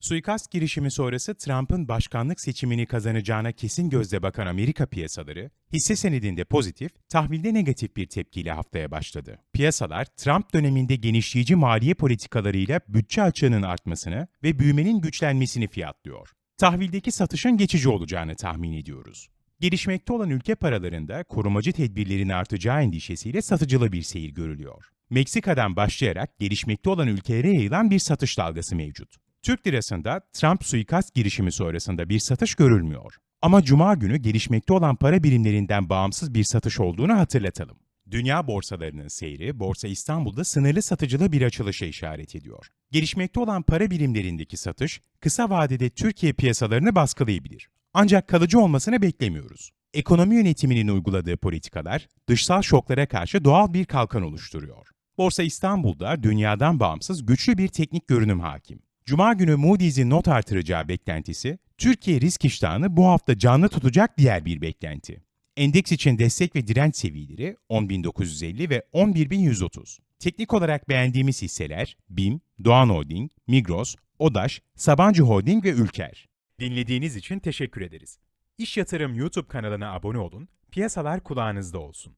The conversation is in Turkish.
Suikast girişimi sonrası Trump'ın başkanlık seçimini kazanacağına kesin gözle bakan Amerika piyasaları, hisse senedinde pozitif, tahvilde negatif bir tepkiyle haftaya başladı. Piyasalar, Trump döneminde genişleyici maliye politikalarıyla bütçe açığının artmasını ve büyümenin güçlenmesini fiyatlıyor. Tahvildeki satışın geçici olacağını tahmin ediyoruz. Gelişmekte olan ülke paralarında korumacı tedbirlerin artacağı endişesiyle satıcılı bir seyir görülüyor. Meksika'dan başlayarak gelişmekte olan ülkelere yayılan bir satış dalgası mevcut. Türk lirasında Trump suikast girişimi sonrasında bir satış görülmüyor. Ama cuma günü gelişmekte olan para birimlerinden bağımsız bir satış olduğunu hatırlatalım. Dünya borsalarının seyri, Borsa İstanbul'da sınırlı satıcılı bir açılışa işaret ediyor. Gelişmekte olan para birimlerindeki satış, kısa vadede Türkiye piyasalarını baskılayabilir. Ancak kalıcı olmasını beklemiyoruz. Ekonomi yönetiminin uyguladığı politikalar, dışsal şoklara karşı doğal bir kalkan oluşturuyor. Borsa İstanbul'da dünyadan bağımsız güçlü bir teknik görünüm hakim. Cuma günü Moody's'in not artıracağı beklentisi, Türkiye risk iştahını bu hafta canlı tutacak diğer bir beklenti. Endeks için destek ve direnç seviyeleri 10.950 ve 11.130. Teknik olarak beğendiğimiz hisseler BİM, Doğan Holding, Migros, Odaş, Sabancı Holding ve Ülker. Dinlediğiniz için teşekkür ederiz. İş Yatırım YouTube kanalına abone olun, piyasalar kulağınızda olsun.